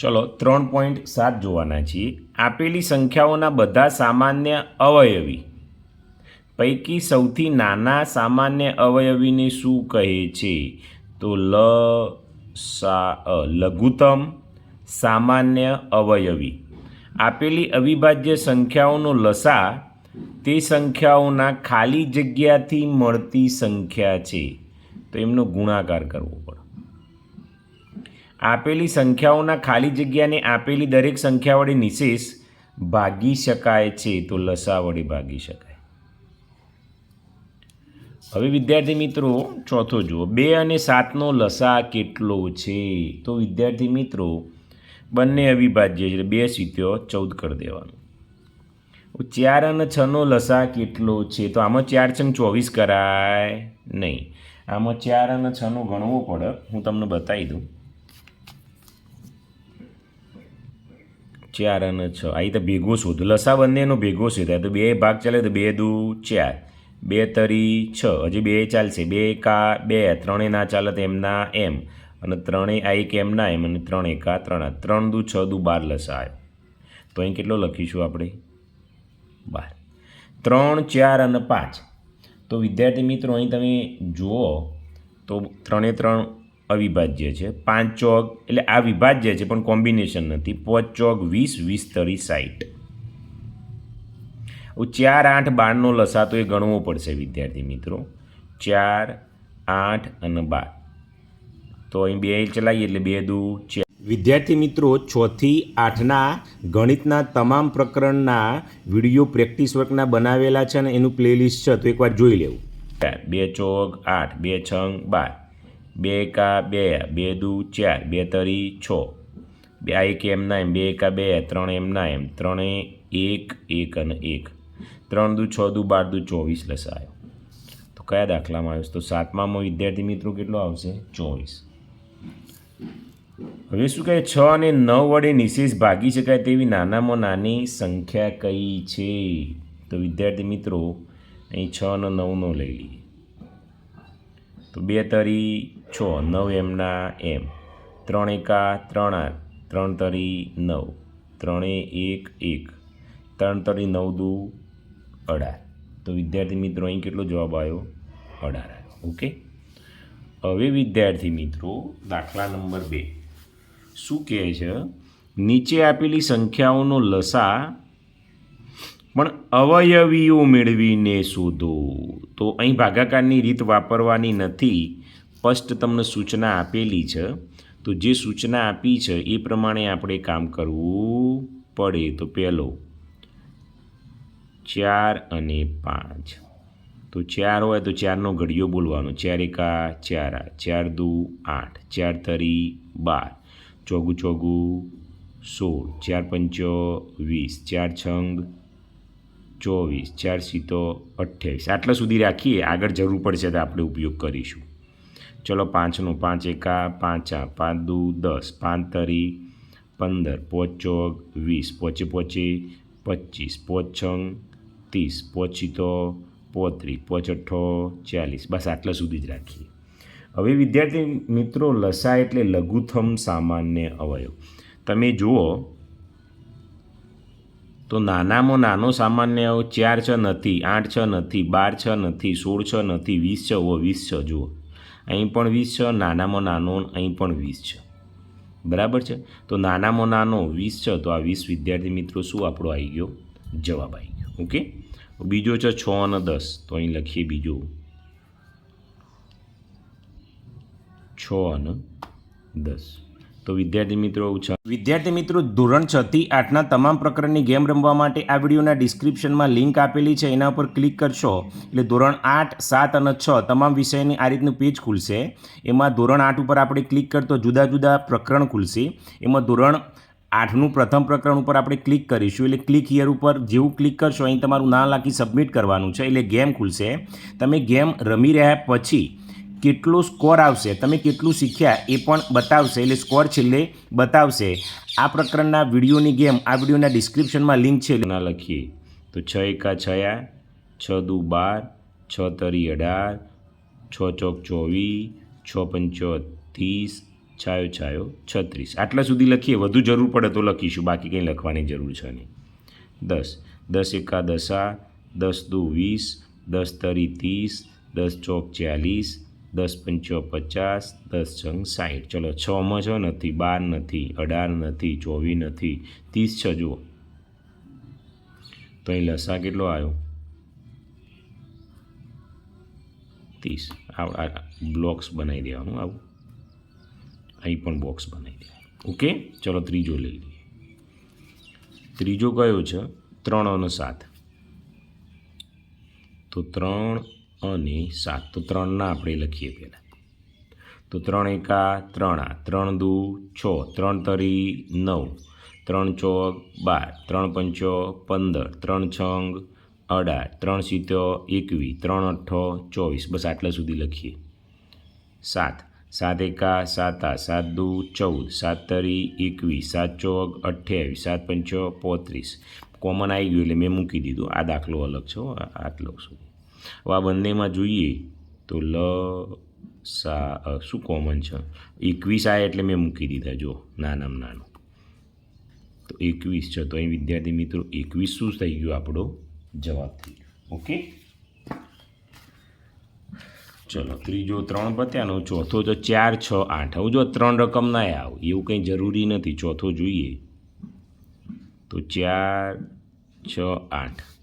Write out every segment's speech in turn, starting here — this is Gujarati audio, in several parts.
ચલો ત્રણ પોઈન્ટ સાત જોવાના છીએ. આપેલી સંખ્યાઓના બધા સામાન્ય અવયવી. પૈકી સૌથી નાના સામાન્ય અવયવીને શું કહે છે? તો લ, સા લઘુત્તમ સામાન્ય અવયવી. આપેલી અવિભાજ્ય સંખ્યાઓનો લસા તે સંખ્યાઓના ખાલી જગ્યાથી મળતી સંખ્યા છે. તો એમનો ગુણાકાર કરવો પડે. આપેલી સંખ્યાઓના ખાલી જગ્યાને આપેલી દરેક સંખ્યા વડે નિશેષ ભાગી શકાય છે તો લસા વડે ભાગી શકાય. હવે વિદ્યાર્થી મિત્રો ચોથો જુઓ. બે અને સાતનો લસા કેટલો છે? તો વિદ્યાર્થી મિત્રો, બંને અવિભાજ્ય છે બે સિત્યો ચૌદ કરી દેવાનું. ચાર અને છનો લસા કેટલો છે? તો આમાં ચાર છંગ ચોવીસ કરાય નહીં. આમાં ચાર અને છનો ગણવો પડે. હું તમને બતાવી દઉં. ચાર અને છ. અહીં તો ભેગો શોધ. લસા બંનેનો ભેગો શોધાય તો બે ભાગ ચાલે તો બે દુ ચાર. બે તરી છ. હજી બે ચાલશે. બે એકા બે. ત્રણે ના ચાલે તો એમના એમ. અને ત્રણેય આ એક એમના એમ અને ત્રણ એકા ત્રણ. ત્રણ દુ છ દુ બાર લસા આવ્યો તો અહીં કેટલો લખીશું આપણે? બાર. ત્રણ, ચાર અને પાંચ. તો વિદ્યાર્થી મિત્રો, અહીં તમે જુઓ તો ત્રણે ત્રણ અવિભાજ્ય છે. પાંચ ચોક એટલે આ વિભાજ્ય છે, પણ કોમ્બિનેશન નથી. પાંચ ચોક વીસ વીસ તરી સાઠ ચાર, આઠ, બારનો લસા તો એ ગણવો પડશે, વિદ્યાર્થી મિત્રો. ચાર, આઠ અને બાર. તો અહીં બે ચલાવીએ એટલે બે દુ ચાર. વિદ્યાર્થી મિત્રો છથી આઠના ગણિતના તમામ પ્રકરણના વીડિયો પ્રેક્ટિસ વર્કના બનાવેલા છે અને એનું પ્લેલિસ્ટ છે, તો એકવાર જોઈ લેવું. બે ચોક આઠ, બે છંગ, બાર. બે એકા બે બે દુ ચાર, બે તરી છ. બે એક એમના એમ બે એકા બે, ત્રણ એમના એમ, ત્રણે એક એક અને એક. ત્રણ દુ છ દુ બાર દુ ચોવીસ લસાયો. તો કયા દાખલામાં આવ્યો? તો સાતમામાં વિદ્યાર્થી મિત્રો કેટલો આવશે? ચોવીસ. હવે શું કહે? છ અને નવ વડે નિશેષ ભાગી શકાય તેવી નાનામાં નાની સંખ્યા કઈ છે? તો વિદ્યાર્થી મિત્રો, અહીં છ અને નવનો લઈ લઈએ. તો બે તરી છ, નવ એમના એમ. ત્રણ એકા, ત્રણ આઠ ત્રણ તરી નવ. ત્રણે એક એક. ત્રણ તરી નવ દુ, અઢાર. તો વિદ્યાર્થી મિત્રો, અહીં કેટલો જવાબ આવ્યો? અઢાર ઓકે? હવે વિદ્યાર્થી મિત્રો, દાખલા નંબર બે. શું કહે છે? નીચે આપેલી સંખ્યાઓનો લસા પણ અવયવીઓ મેળવીને શોધો. તો અહીં ભાગાકારની રીત વાપરવાની નથી. સ્પષ્ટ તમને સૂચના આપેલી છે. તો જે સૂચના આપી છે, એ પ્રમાણે આપણે કામ કરવું પડે. તો પહેલો, ચાર અને પાંચ. તો ચાર હોય તો ચારનો ઘડિયો બોલવાનો. ચાર એકા, ચાર ચાર દુ, આઠ. ચાર તરી, બાર. ચોગુ ચોગુ, સોળ. ચાર પંચો, વીસ. ચાર છંગ ચોવીસ ચાર સીતો અઠ્યાવીસ આટલા સુધી રાખીએ. આગળ જરૂર પડશે તો આપણે ઉપયોગ કરીશું. ચલો પાંચનું. પાંચ એકા, પાંચ પાંચ દુ, દસ. પાંચ તરી, પંદર. પોચ ચોક વીસ. પોચે પોચે પચીસ પોચ છંગ, ત્રીસ. પોચી તો પોત્રીસ પોચઠ્ઠો ચાલીસ. બસ આટલા સુધી જ રાખીએ. હવે વિદ્યાર્થી મિત્રો, લસા એટલે લઘુત્તમ સામાન્ય અવયવ. તમે જુઓ તો નાનામાં નાનો સામાન્ય અવયવ ચાર છ નથી, આઠ છ નથી, બાર છ નથી, સોળ છ નથી, વીસ છ ઓ વીસ છ જુઓ. અહીં પણ વીસ છ, નાનામાં નાનો, અહીં પણ વીસ છે. બરાબર છે? તો નાનામાં નાનો, વીસ છે, તો આ વીસ વિદ્યાર્થી મિત્રો શું આપણો આવી ગયો? જવાબ આવી ગયો. ઓકે? બીજો છે છ અને દસ. તો અહીં લખીએ બીજો. છ અને દસ. તો વિદ્યાર્થી મિત્રો છે વિદ્યાર્થી મિત્રો, ધોરણ છ થી આઠના તમામ પ્રકરણની ગેમ રમવા માટે આ વિડીયોના ડિસ્ક્રિપ્શનમાં લિંક આપેલી છે, એના ઉપર ક્લિક કરશો. એટલે ધોરણ આઠ, સાત અને છ તમામ વિષયની આ રીતનું પેજ ખુલશે. એમાં ધોરણ આઠ ઉપર આપણે ક્લિક કરતો જુદા જુદા પ્રકરણ ખુલશે. એમાં ધોરણ આઠનું પ્રથમ પ્રકરણ ઉપર આપણે ક્લિક કરીશું. એટલે ક્લિક હિયર ઉપર જેવું ક્લિક કરશો, અહીં તમારું નામ લાખી સબમિટ કરવાનું છે. એટલે ગેમ ખુલશે. તમે ગેમ રમી રહ્યા પછી કેટલો સ્કોર આવશે? તમે કેટલું શીખ્યા? એ પણ બતાવશે. એટલે સ્કોર છેલ્લે બતાવશે. આ પ્રકરણના વિડીયોની ગેમ આ વિડીયોના ડિસ્ક્રિપ્શનમાં લિંક છે. ના લખીએ. તો છ એકા છયા, છ દુ બાર, છ તરી અઢાર, છ ચોક ચોવીસ, છ પંચો ત્રીસ, છાયો છાયો છત્રીસ. આટલા સુધી લખીએ. વધુ જરૂર પડે તો લખીશું. બાકી કંઈ લખવાની જરૂર છે નહીં. દસ. દસ એકા દસા, દસ દુ વીસ, દસ તરી ત્રીસ, દસ ચોક ચાલીસ દસ પંચો પચાસ, દસ છંગ સાઠ ચલો છમાં છ, નથી, બાર નથી, અઢાર નથી, ચોવીસ નથી, ત્રીસ છ, જુઓ. તો અહીં લસા કેટલો આવ્યો? ત્રીસ. આ, બ્લોક્સ બનાવી દેવાનું, આવું. અહીં પણ બોક્સ બનાવી દેવાનું. ઓકે? ચલો, ત્રીજો લઈ લઈએ. ત્રીજો કયો છે? ત્રણ અને સાત. તો ત્રણ અને સાત તો ત્રણના આપણે લખીએ પહેલાં. તો ત્રણ એકા, ત્રણ આ, ત્રણ દુ, છ, ત્રણ તરી, નવ. ત્રણ ચોક, બાર. ત્રણ પંચો, પંદર. ત્રણ છંગ, અઢાર. ત્રણ સિત્યો એકવીસ ત્રણ અઠ્ઠો, ચોવીસ. બસ આટલા સુધી લખીએ. સાત. સાત એકા, સાત આ, સાત દુ, ચૌદ. સાત તરી એકવીસ સાત ચોક, અઠ્યાવીસ. સાત પંચો, પોત્રીસ. કોમન આવી ગયું એટલે મેં મૂકી દીધું. આ દાખલો અલગ છે આટલો સુધી હવે આ બંનેમાં જોઈએ તો લ, સા શું કોમન છે? એકવીસ આ એટલે મેં મૂકી દીધા, જો, નાનામાં નાનું. તો એકવીસ છે. તો અહીં વિદ્યાર્થી મિત્રો, એકવીસ શું થઈ ગયું? આપણો જવાબ થઈ ગયો. ઓકે? ચલો, ત્રીજો ત્રણ પત્યાનો, ચોથો તો ચાર, છ, આઠ. હવે જો ત્રણ રકમ ના આવ, એવું કંઈ જરૂરી નથી. ચોથો જોઈએ. તો ચાર, છ, આઠ.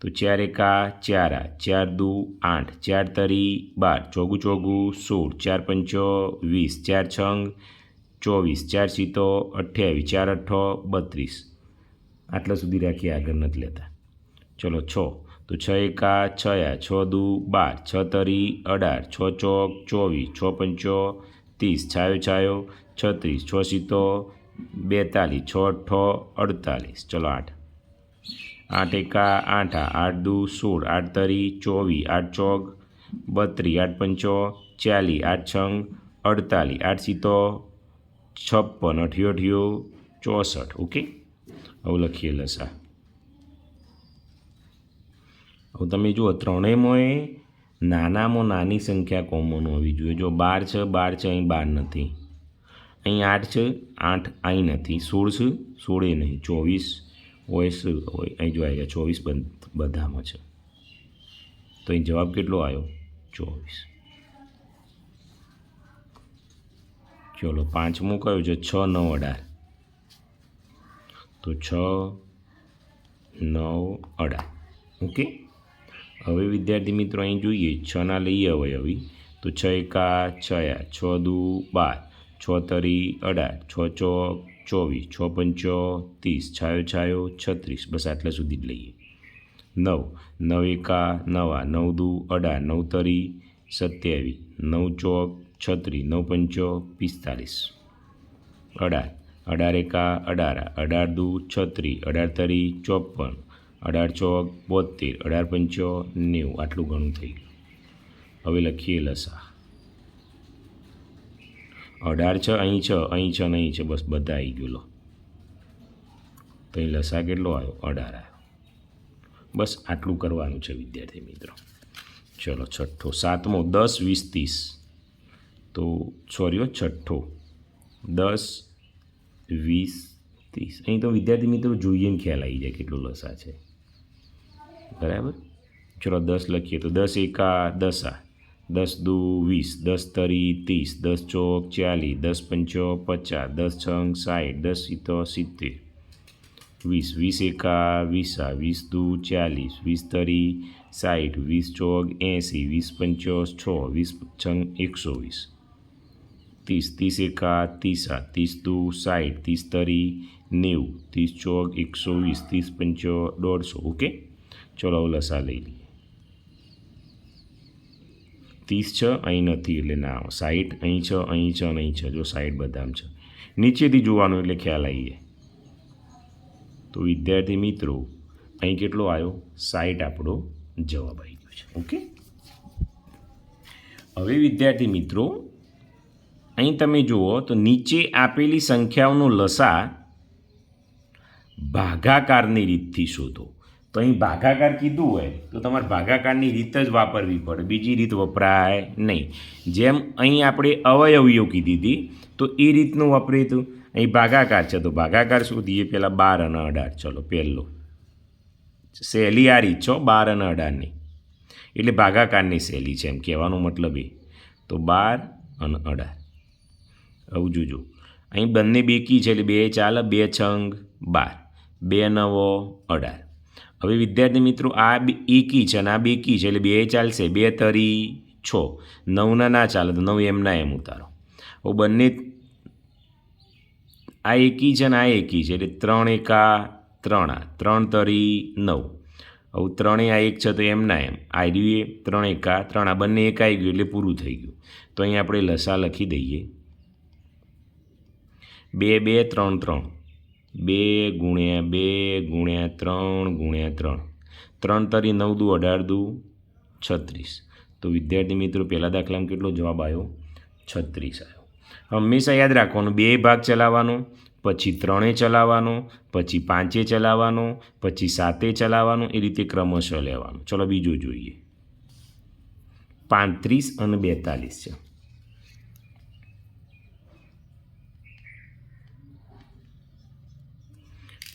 તો ચાર એકા ચાર ચાર દુ આઠ, ચાર તરી બાર, ચોગું ચોગું સોળ, ચાર પંચો વીસ, ચાર છંગ ચોવીસ, ચાર સીતો અઠ્યાવીસ, ચાર અઠ્ઠો બત્રીસ. આટલા સુધી રાખીએ આગળ નથી લેતા. ચલો છ. તો છ એકા છયા છ દુ બાર, છ તરી અઢાર, છ ચોક ચોવીસ, છ પંચો ત્રીસ, છાયો છાયો છત્રીસ, છ સીતો બેતાલીસ, છ અઠ્ઠો અડતાલીસ. ચલો આઠ. આઠ એકા આઠ આઠ દુ, સોળ, આઠ તરી, ચોવીસ, આઠ ચોક બત્રીસ, આઠ પંચો ચાલી આઠ છંગ, અડતાલીસ, આઠ સીતો, છપ્પન અઠ્યો અઠ્યો ચોસઠ. ઓકે? આવું લખીએ લસા. હવે તમે જુઓ ત્રણેયમાં નાનામાં નાની સંખ્યા કોમન હોવી જોઈએ. જો બાર છે બાર છે, અહીં બાર નથી. અહીં આઠ છે, આઠ અહીં નથી. સોળ છે, સોળે નહીં. ચોવીસ હોય, અહીં જો આવ્યા ચોવીસ બધામાં છે. તો અહીં જવાબ કેટલો આવ્યો? ચોવીસ. ચલો, પાંચમું કયું છે? છ નવ અઢાર. તો છ નવ અઢાર. ઓકે? હવે વિદ્યાર્થી મિત્રો અહીં જોઈએ છના લઈએ હવે હવે તો છ એકા, છ આ છ દુ બાર. છ તરી અઢાર. છ ચોક ચોવીસ છ પંચો ત્રીસ, છાયો છાયો, છત્રીસ. બસ આટલા સુધી જ લઈએ. નવ નવ એકા, નવા, નવ દુ અઢા નવ તરી, સત્યાવીસ, નવ ચોક, છત્રીસ, નવ પંચો, પિસ્તાલીસ. અઢાર અઢાર એકા, અઢાર અઢાર દુ, છત્રીસ, અઢાર તરી, ચોપન, અઢાર ચોક બોતેર અઢાર પંચો, નેવું. આટલું ઘણું થઈ ગયું. હવે લખીએ લસા. અઢાર છે, અહીં છે અહીં છે, નહીં છે, બસ બધા આવી ગયું, લો. તો અહીં લસા કેટલો આવ્યો? અઢાર આવ્યો. બસ આટલું કરવાનું છે, વિદ્યાર્થી મિત્રો. ચલો, છઠ્ઠો. સાતમો, દસ, વીસ, ત્રીસ. તો સોરીઓ છઠ્ઠો. દસ, વીસ, ત્રીસ. અહીં તો વિદ્યાર્થી મિત્રો જોઈએ ને ખ્યાલ આવી જાય કેટલું લસા છે. બરાબર? ચલો, દસ લખીએ તો દસ એકા દસા. દસ દુ વીસ, દસ તરી ત્રીસ, દસ ચોક ચાલીસ, દસ પંચો પચાસ, દસ છંગ સાઠ દસ સિત્તો સિત્તેર. વીસ વીસ એકા, વીસા વીસ દુ ચાલીસ, વીસ તરી સાઠ વીસ ચોક એંસી, વીસ પંચો છ, વીસ છંગ એકસો વીસ ત્રીસ ત્રીસ એકા, ત્રીસા ત્રીસ દુ સાઠ ત્રીસ તરી નેવું, ત્રીસ ચોક એકસો વીસ ત્રીસ પંચો દોઢસો, ઓકે? ચલો લસા લઈ લઈએ ત્રીસ છે, અહીં નથી એટલે ના સાઠ અહીં છે અહીં છે અને અહીં છે. જો સાઠ બધામ છે. નીચેથી જોવાનું એટલે ખ્યાલ આવી જાય. તો વિદ્યાર્થી મિત્રો, અહીં કેટલો આવ્યો? સાઠ આપણો જવાબ આવી ગયો છે. ઓકે? હવે વિદ્યાર્થી મિત્રો, અહીં તમે જુઓ તો નીચે આપેલી સંખ્યાઓનો લસા ભાગાકારની રીતથી શોધો. તો અહીં ભાગાકાર કીધું હોય તો તમારે ભાગાકારની રીત જ વાપરવી પડે. બીજી રીત વપરાય નહીં. જેમ અહીં આપણે અવયવીઓ કીધી હતી, તો એ રીતનું વાપરીએ હતું અહીં ભાગાકાર છે. તો ભાગાકાર શું થઈએ પહેલાં બાર અને અઢાર. ચલો, પહેલો. સહેલી આ રીત છો, બાર અને અઢારની. એટલે ભાગાકારની સહેલી છે એમ કહેવાનો મતલબ એ. તો બાર અને અઢાર. આવું જોજો અહીં બંને બેકી છે એટલે બે ચાલે, બે છંગ, બાર. બે નવો, અઢાર. હવે વિદ્યાર્થી મિત્રો, આ એકી છે અને આ બે કી છે, એટલે બે ચાલશે. બે તરી છ. નવના ના ચાલે તો નવ એમના એમ ઉતારો. હવે બંને આ એકી છે ને આ એકી છે, એટલે ત્રણ એકા ત્રણ આ. ત્રણ તરી નવ. હવે ત્રણેય આ એક છે તો એમના એમ. આ રહ્યું એ ત્રણ એકા ત્રણ. આ બંને એક આવી ગયું એટલે પૂરું થઈ ગયું. તો અહીં આપણે લસા લખી દઈએ. બે બે, ત્રણ ત્રણ. બે ગુણ્યા બે ગુણ્યા ત્રણ ગુણ્યા ત્રણ. ત્રણ તરી નવ દુ, અઢાર દુ, છત્રીસ. તો વિદ્યાર્થી મિત્રો, પહેલાં દાખલામાં કેટલો જવાબ આવ્યો છત્રીસ આવ્યો હંમેશા યાદ રાખવાનું, બે ભાગ ચલાવવાનો, પછી ત્રણે ચલાવવાનો, પછી પાંચે ચલાવવાનો, પછી સાતે ચલાવવાનો, એ રીતે ક્રમશઃ લેવાનું. ચલો બીજું જોઈએ. પાંત્રીસ અને બેતાલીસ છે.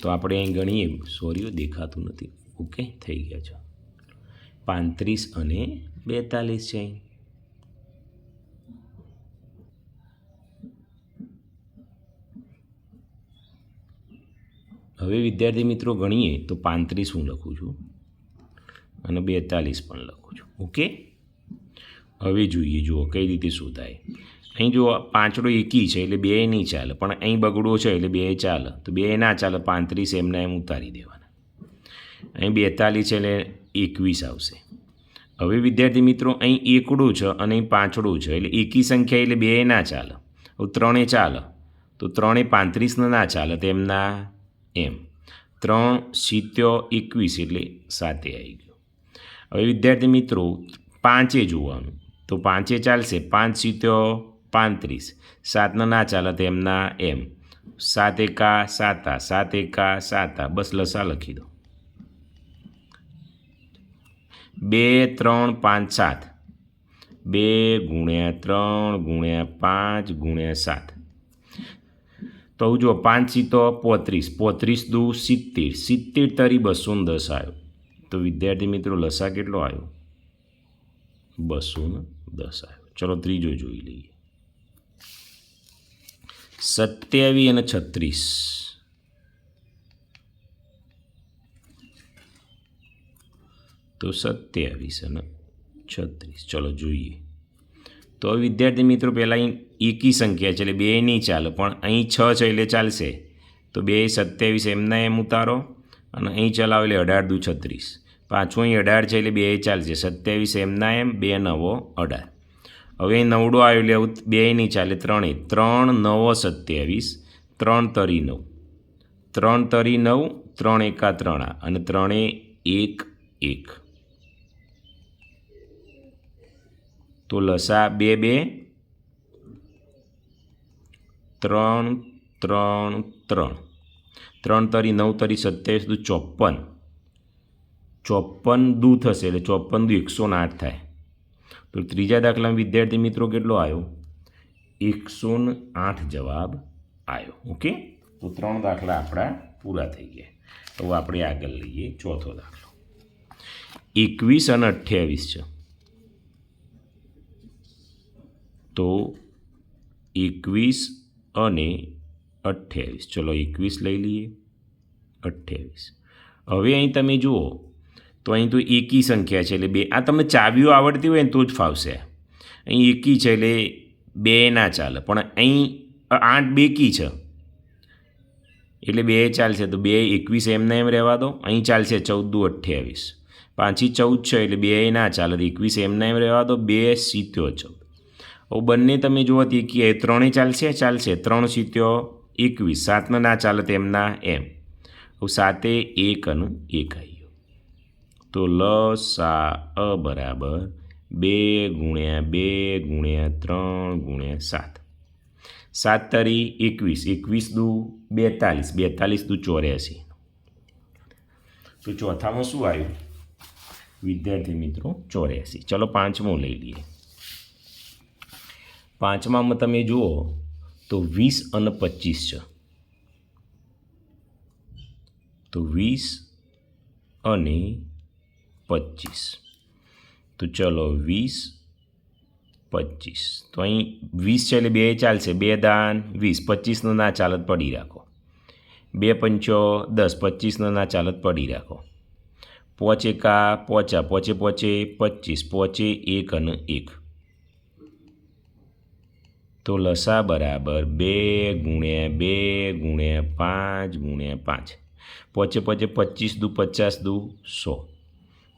તો આપણે અહીં ગણીએ સોરીઓ દેખાતું નથી. ઓકે, થઈ ગયા છે. પાંત્રીસ અને બેતાલીસ છે અહીં. હવે વિદ્યાર્થી મિત્રો ગણીએ, તો પાંત્રીસ હું લખું છું અને બેતાલીસ પણ લખું છું. ઓકે? હવે જોઈએ, જુઓ, કઈ રીતે શું થાય અહીં જો પાંચડો એકી છે, એટલે બે નહીં ચાલે. પણ અહીં બગડો છે, એટલે બે ચાલે. તો બે ના ચાલે, પાંત્રીસ એમના એમ ઉતારી દેવાના. અહીં બેતાલીસ છે એટલે એકવીસ આવશે. હવે વિદ્યાર્થી મિત્રો, અહીં એકડું છે અને અહીં પાંચડું છે, એટલે એકી સંખ્યા એટલે બે ના ચાલે. હવે ત્રણે ચાલે. તો ત્રણે પાંત્રીસને ના ચાલે તેમના એમ. ત્રણ સિત્યો એકવીસ એટલે સાતે આવી ગયો. હવે વિદ્યાર્થી મિત્રો, પાંચે જોવાનું. તો પાંચે ચાલશે. પાંચ સિત્યો પાંત્રીસ સાતના ના ચાલે તેમના એમ સાત એકા સાતા સાત એકા સાતા બસ લસા લખી દો. બે, ત્રણ, પાંચ, સાત. બે ગુણ્યા ત્રણ ગુણ્યા પાંચ ગુણ્યા સાત. તો જો પાંચ સીતો પોત્રીસ. પોત્રીસ દુ સિત્તેર. સિત્તેર તરી બસો દસ આવ્યો તો વિદ્યાર્થી મિત્રો, લસા કેટલો આવ્યો બસો દસ આવ્યો ચલો ત્રીજો જોઈ લઈએ. સત્યાવીસ અને છત્રીસ. તો સત્યાવીસ અને છત્રીસ. ચલો જોઈએ. તો વિદ્યાર્થી મિત્રો, પહેલાં અહીં એકી સંખ્યા છે, એટલે બે નહીં ચાલે, પણ અહીં છ છે એટલે ચાલશે. તો બે સત્યાવીસ એમના એમ ઉતારો અને અહીં ચલાવો એટલે અઢાર દુ છત્રીસ. પાછું અહીં અઢાર છે એટલે બે ચાલશે. સત્યાવીસ એમના એમ, બે નવો અઢાર. હવે નવડો આવ્યો એટલે બે નહીં ચાલે ત્રણે ત્રણ નવો સત્યાવીસ, ત્રણ તરી નવ. ત્રણ તરી નવ, ત્રણ એકા ત્રણ અને ત્રણે એક એક. તો લસા બે બે. ત્રણ ત્રણ ત્રણ. ત્રણ તરી નવ તરી સત્યાવીસ દુ ચોપન ચોપન દુ થશે એટલે ચોપન દુ એકસો આઠ થાય. તો ત્રીજા દાખલામાં વિદ્યાર્થી મિત્રો કેટલો આવ્યો? એકસો આઠ જવાબ આવ્યો. ઓકે? તો ત્રણ દાખલા આપણા પૂરા થઈ ગયા. તો આપણે આગળ લઈએ ચોથો દાખલો. એકવીસ અને અઠ્યાવીસ છે. તો એકવીસ અને અઠ્યાવીસ. ચલો એકવીસ લઈ લઈએ. અઠ્યાવીસ. હવે અહીં તમે જુઓ તો અહીં તો એકી સંખ્યા છે એટલે બે. આ તમને ચાવીઓ આવડતી હોય ને તો જ ફાવશે. અહીં એકી છે એટલે બે ના ચાલે. પણ અહીં આઠ બેકી છે. એટલે બે ચાલશે. તો બે એકવીસ એમને એમ રહેવા દો. અહીં ચાલશે ચૌદ અઠ્યાવીસ. પાંચી ચૌદ છે એટલે બે ના ચાલે. તો એકવીસ એમને એમ રહેવા દો. બે સિત્યો ચૌદ. હવે બંને તમે જુઓ તો એકી ત્રણે ચાલશે ચાલશે ત્રણ સિત્યો એકવીસ. સાતના ના ચાલે તેમના એમ. હું સાતે એક અને એક આવી તો લ, સા, અ બરાબર બે ગુણ્યા બે ગુણ્યા ત્રણ ગુણ્યા સાત. સાત તારી એકવીસ એકવીસ દુ બેતાલીસ બેતાલીસ દુ ચોર્યાસી. તો ચોથામાં શું આવ્યું? વિદ્યાર્થી મિત્રો, ચોર્યાસી. ચલો પાંચમું લઈ લઈએ. પાંચમામાં તમે જુઓ તો વીસ અને પચીસ છે. તો વીસ અને પચીસ. તો ચલો વીસ, પચીસ. તો અહીં વીસ છે એટલે બે ચાલશે. બે દાન વીસ. પચીસનો ના ચાલત પડી રાખો. બે પંચો દસ. પચીસનો ના ચાલત પડી રાખો. પોચે કા પોચા? પોચે પોચે પચીસ. પોચે એક અને એક. તો લસા બરાબર બે ગુણ્યા બે ગુણ્યા પાંચ ગુણ્યા પાંચ. પોચે પોચે પચીસ દુ પચાસ દુ સો.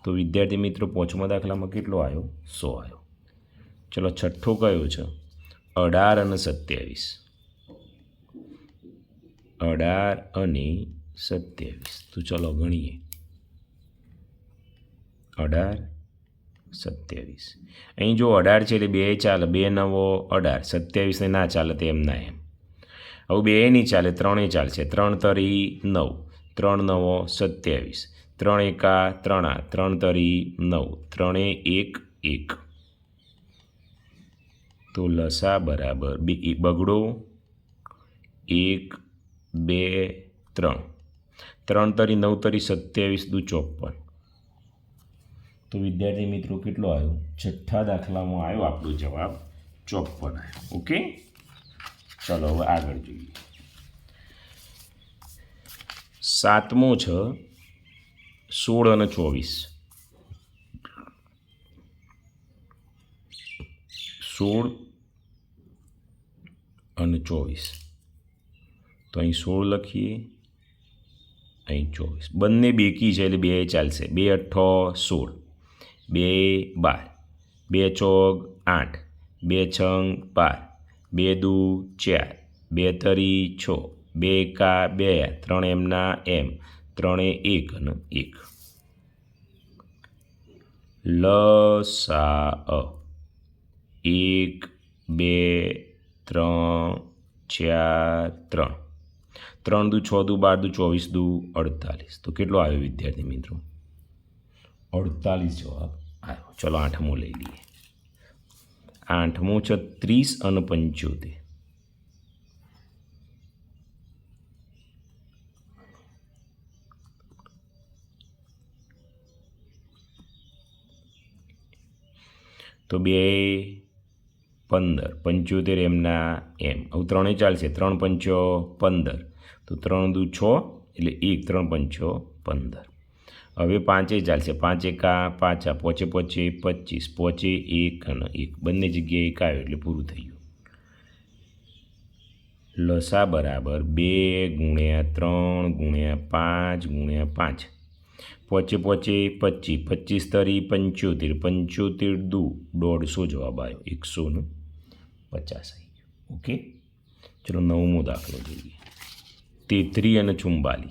તો વિદ્યાર્થી મિત્રો, પાંચમા દાખલામાં કેટલો આવ્યો સો આવ્યો ચલો છઠ્ઠો કયો છે? અઢાર અને સત્યાવીસ. અઢાર અને સત્યાવીસ. તો ચલો ગણીએ. અઢાર, સત્યાવીસ. અહીં જો અઢાર છે એટલે બે ચાલે, બે નવો અઢાર. સત્યાવીસને ના ચાલે તે એમ ના એમ. હવે બે નહીં ચાલે ત્રણેય ચાલશે. ત્રણ તરી નવ. ત્રણ નવો સત્યાવીસ. ત્રણ એકા ત્રણ ત્રણ તરી નવ, ત્રણે એક એક. તો લસા બરાબર, બે બગડો, એક, બે, ત્રણ. ત્રણ તરી નવ તરી સત્યાવીસ દુ ચોપન. તો વિદ્યાર્થી મિત્રો કેટલો આવ્યો? છઠ્ઠા દાખલામાં આવ્યો આપણો જવાબ ચોપન આવ્યો. ઓકે? ચલો, હવે આગળ જોઈએ. સાતમો છે સોળ અને ચોવીસ સોળ અને ચોવીસ તો અહીં સોળ લખીએ, અહીં ચોવીસ બંને બેકી છે એટલે બે ચાલશે. બે અઠ્ઠો સોળ બે બાર. બે ચોગ આઠ. બે છંગ બાર. બે દુ ચાર. બે તરી છ. બે એકા બે. ત્રણ એમના એમ. ત્રણે એક અને એક. લસા અ. એક, બે, ત્રણ, ચાર, ત્રણ. ત્રણ દુ છ દુ બાર દુ ચોવીસ દુ અડતાલીસ. તો કેટલો આવ્યો વિદ્યાર્થી મિત્રો? અડતાલીસ જવાબ આવ્યો. ચલો આઠમો લઈ લઈએ. આઠમો છે ત્રીસ અને પંચોતેર. તો બે, પંદર, પંચોતેર એમના એમ. હવે ત્રણેય ચાલશે, ત્રણ પંચો, પંદર. તો ત્રણ દુ છ, એટલે એક, ત્રણ પંચો, પંદર. હવે પાંચે ચાલશે, પાંચ એકા પાછા પોચે પોચે, પચીસ, પોચે, એક અને એક. બંને જગ્યાએ એક આવ્યો એટલે પૂરું થઈ ગયું. લસા બરાબર બે ગુણ્યા ત્રણ ગુણ્યા પાંચ ગુણ્યા પાંચ. પોચે પોચે પચીસ પચીસ તરી પંચોતેર પંચોતેર દુ, દોઢસો જવાબ આવ્યો એકસો ને પચાસ આવી ગયો. ઓકે? ચલો નવમો દાખલો જોઈએ. તેત્રી અને ચુંબાલી.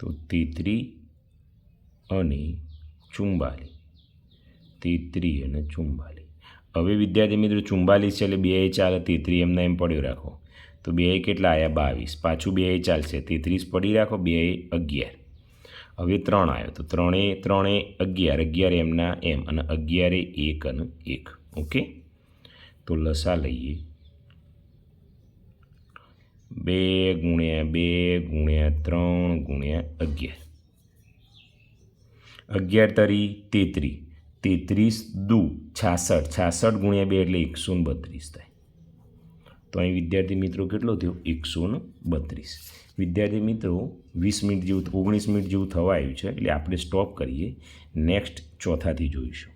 તો તેત્રી અને ચુંબાલી. તેત્રી અને ચુંબાલી. હવે વિદ્યાર્થી મિત્રો ચુંબાલીસ છે એટલે બે ચાલે, તેત્રી એમના એમ પડ્યો રાખો. તો બે કેટલા આવ્યા બાવીસ. પાછું બે ચાલશે. તેત્રીસ પડી રાખો, બે અગિયાર. હવે ત્રણ આવ્યો તો ત્રણે ત્રણે, અગિયાર. અગિયાર એમના એમ અને અગિયારે એક અને એક. ઓકે? તો લસા લઈએ. બે ગુણ્યા બે ગુણ્યા ત્રણ ગુણ્યા અગિયાર. અગિયાર તરી તેત્રીસ તેત્રીસ દુ. છાસઠ. છાસઠ ગુણ્યા બે એટલે એકસો ને બત્રીસ થાય. તો અહીં વિદ્યાર્થી મિત્રો કેટલો થયો? એકસો બત્રીસ. વિદ્યાર્થી મિત્રો, વીસ મિનિટ જેવું, ઓગણીસ મિનિટ જેવું થવા આવ્યું છે, એટલે આપણે સ્ટોપ કરીએ. નેક્સ્ટ ચોથાથી જોઈશું.